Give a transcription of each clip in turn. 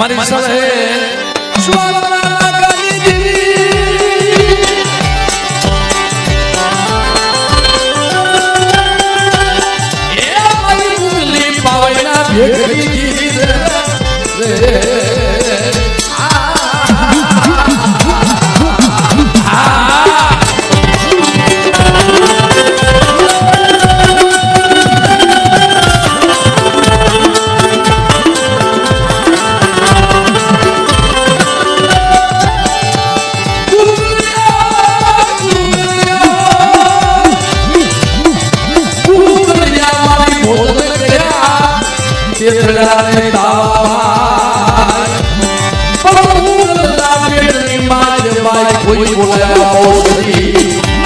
મારી સળે કોઈ બોલાવા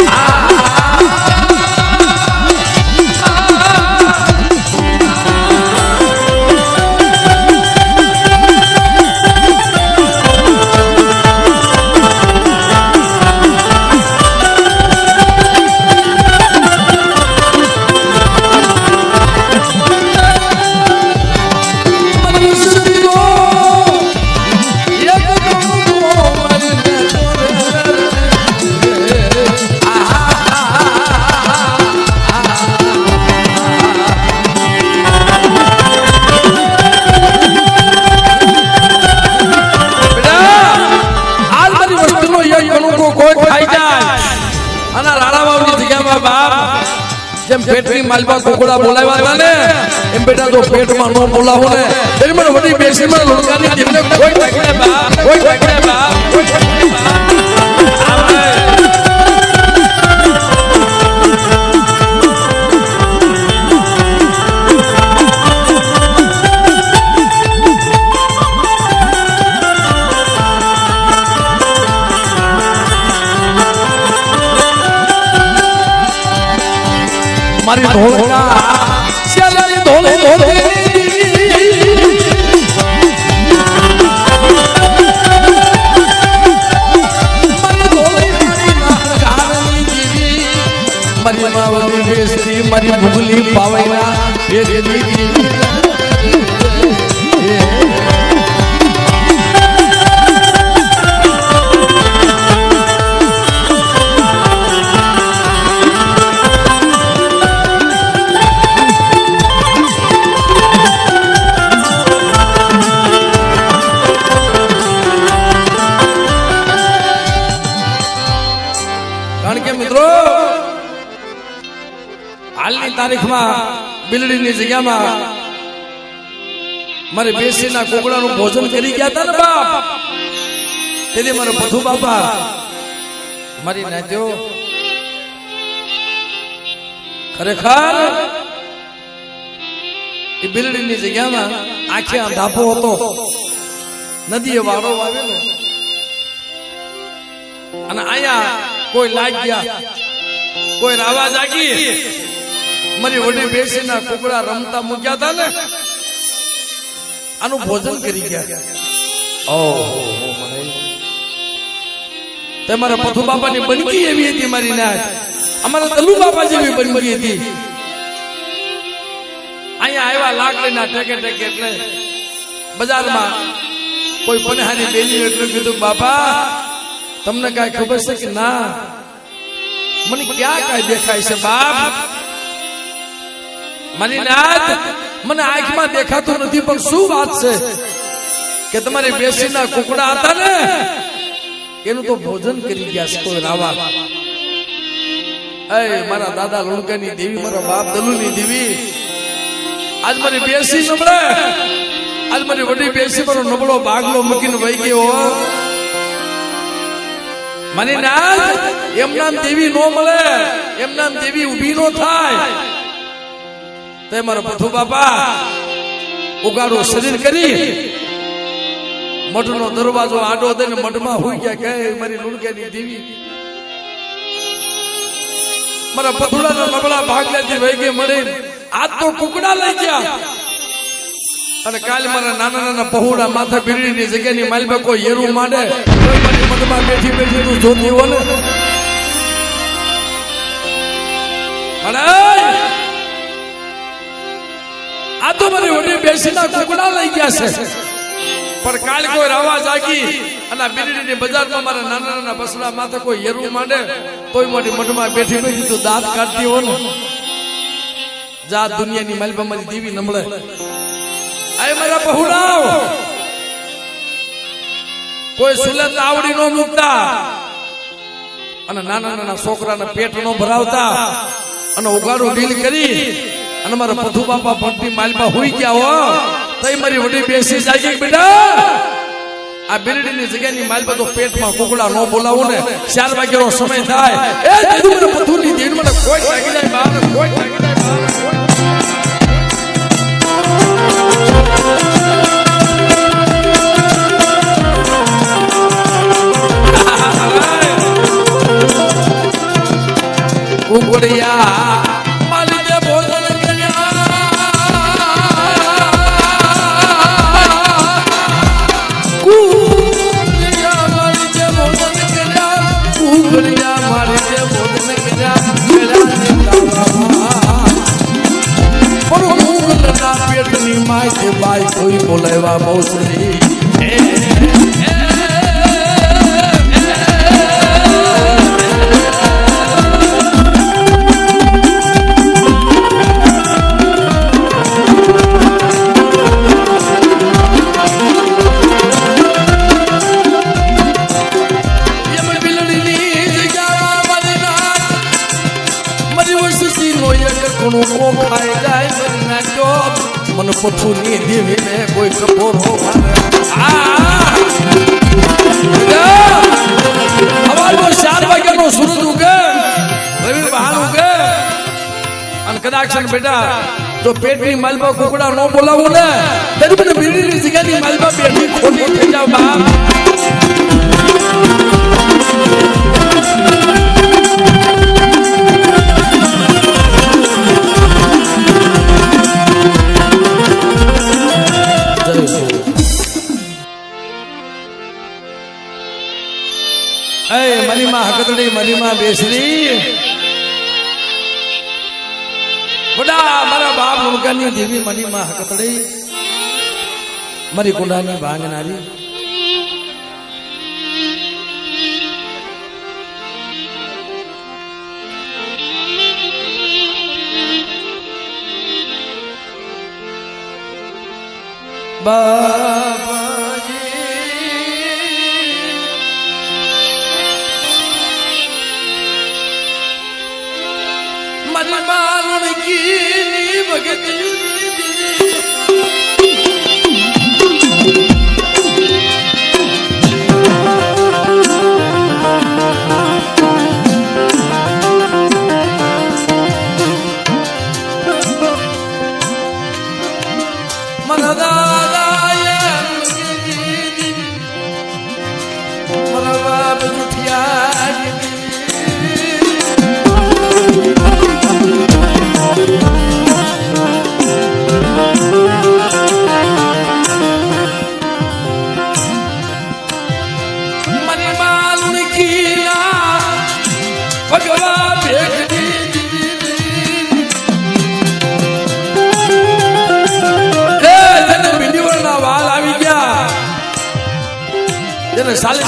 કોકડા બોલાવ્યા હતા ને એમ બેટા તો પેટમાં નો બોલાવો ને એમ વડી બેસી માં લોણકાની જેમને કોઈ કોઈ તારીખમાં, બિલડીની જગ્યામાં મારે બેસીના કોકડાનું ભોજન કરી ગયા હતા ને બાપ. તેથી મારો બધું બાપા. મારી નાચ્યો ખરેખર, એ બિલડીની જગ્યામાં આખે આ હતો. નદીએ વાળો વાવેલો અને અહીંયા કોઈ લાગ્યા. કોઈ રાવા જાગી. મારી વડી બેસીના કુકડા રમતા મૂક્યા હતા ને આનું ભોજન કરી ગયા. ઓહો મને તમારા પથુ બાપાની બનકી એવી હતી મારી નાચ અમારા તલુ બાપા જેવી બનકી હતી. અહીંયા આવ્યા લાકડીના ટેકે ટેકે એટલે બજારમાં કોઈ પનહારી બેલી એટલે કીધું બાપા તમને કઈ ખબર છે કે ના? મને ક્યાં કઈ દેખાય છે બાપ? મારી નાથ મને આંખમાં દેખાતું નથી, પણ શું વાત છે? કે તમારી બેસીના કુકડા હતા ને, એનું તો ભોજન કરી ગયા છે, કોઈ રાવા. અય મારા દાદા લુણકાની દેવી, મારા બાપ દલુની દેવી. આજ મારી બેસી નબળે. આજ મારી વડી બેસી, મારો નબળો ભાગલો મૂકીને વહી ગયો. મને ના એમ નામ દેવી નો મળે એમ નામ દેવી ઊભી નો થાય. તે મારા પથુ બાપા, ઉગાડો શરીર કરી. મઠનો દરવાજો આડો દઈને મઠમાં હુઈ ગયા કે મારી લુણકેની દીવી. મારા પથુડાના નબળા ભાગ લેતી વૈગે મળી આજ તો કુકડા લઈ ગયા. અને કાલે મારા નાના નાના પહોળા માથા બીડીની જગ્યાની માલમાં કોઈ હેરું માંડે કોઈ મારી મનમાં બેઠી બેઠી તું જોતી હો ને. આ તો મારી વડી બેસીના કુકડા લઈ ગયા છે. પણ કાલ કોઈ રાવા જાગી અને બિરડીની બજારમાં મારા નાના નાના બસડા માથે કોઈ હેરવું માંડે, તોય મોટી મઠમાં બેઠી બેઠી તું દાંત કાઢતી હો ને. જા, દુનિયાની માલપા મારી દીવી નમળે. આય મારા બહુડાવ કોઈ સુલત આવડી નો મૂકતા. અને નાના નાના છોકરાના પેટ નો ભરાવતા. અને ઉગાડું ડીલ કરી અને મારા પથુ બાપા ભટ્ટી માલમાં હોઈ ગયા હો. તઈ મારી વડી બેસી જાય બેટા. આ બિરડીની જગ્યાની માલમાં તો પેટમાં કુકડા નો બોલાવો ને. ચાર વાગ્યાનો સમય થાય. એ દીધું મને પથુની દીન મને કોઈ લાગી જાય બહાર કોઈ લાગી જાય બહાર બોલાવ્યા બેટા જો પેટની માલમાં કુકડા ન બોલાવું ને ત્યારે મને બીડીની જગ્યાની માલમાં પેટની ખોટી થઈ જાવ બાપ એ મારી માં હકતડી મારી માં બેસરી મુલકાની દેવી મારી માં હકતડી મારી કુંડાની ભાંગનારી બાબાજી. મન માલણ કી forget the news.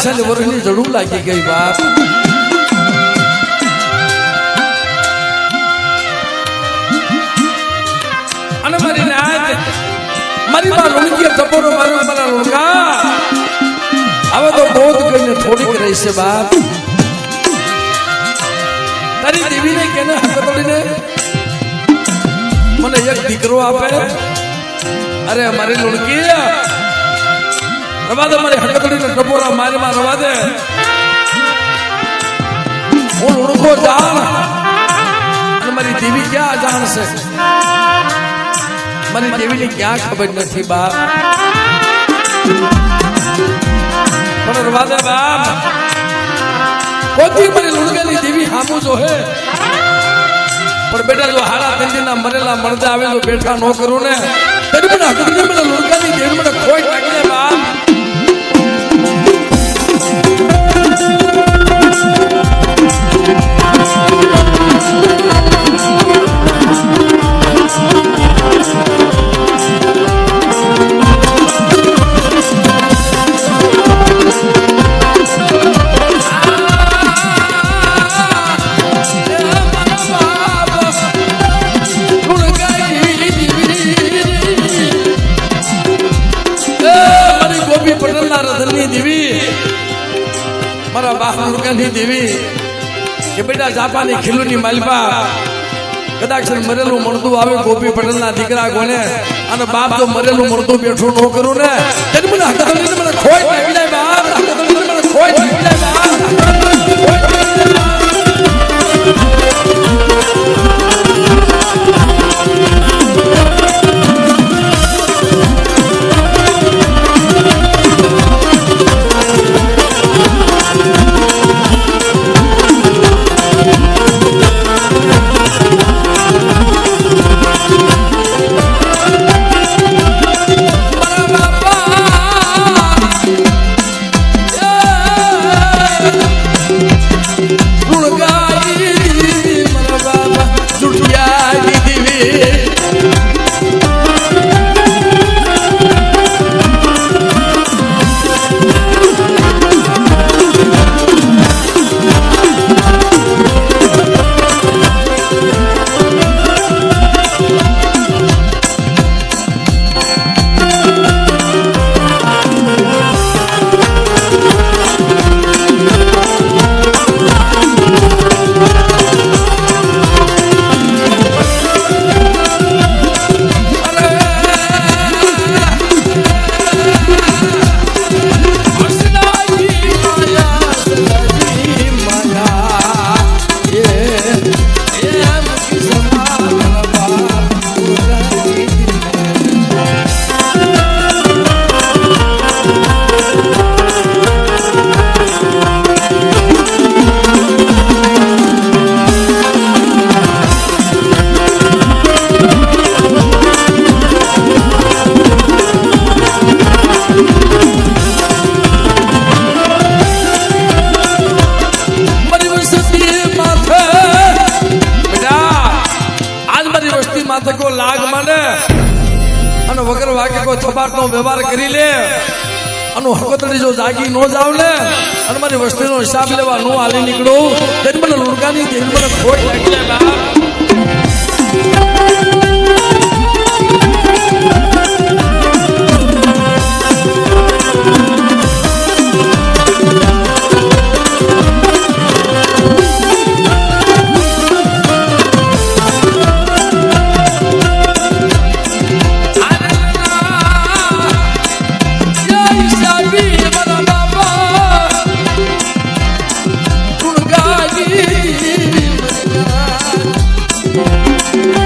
સાલી વર્ષની જરૂર લાગી ગઈ, બાપ. અને મારી નાચ મારી માં લુણકી ટપોરો મારો મારા લુણકા હવે તો બોધ કરીને થોડીક રહી છે બાપ. તારી દેવીને કેને હકતોડીને મને એક દીકરો આપે. અરે, મારી લુણકી રવા દે મારી હકતડીને ટપોરા મારી માં રવા દે. હું લુણકો જાણ અને મારી દેવી ક્યાં જાણશે મારી દેવીને ક્યાં ખબર નથી બાપ. પણ રવા બાપ. કોથી મારી લુણગેલી દેવી હામું જો હે? પણ બેટા જો હારા તંજીના મરેલા મરદા આવે તો બેઠા નો કરું ને તરી મને હકતડી મને લુણગાની દેવી મને કોઈ લાગી મારા બાપ રૂકાની દેવી, કે બેટા જાપાની ખીલુની માલિપા, કદાચ મરેલું મળતું આવે, ગોપી પટેલના દીકરા કોને, અને બાપ તો મરેલું મળતું બેઠું ન કરું ને તેને મને ખોઈ જાય, બાપ. હકદલીને ખોઈ કરી લે અને હકતડી જો જાગી નો જાવ ને અને મારી વસ્તીનો હિસાબ લેવા નો હાલી નીકળું. તેની મને લુડકાની તેની મને ખોટ લાગી જાય બાપ પણ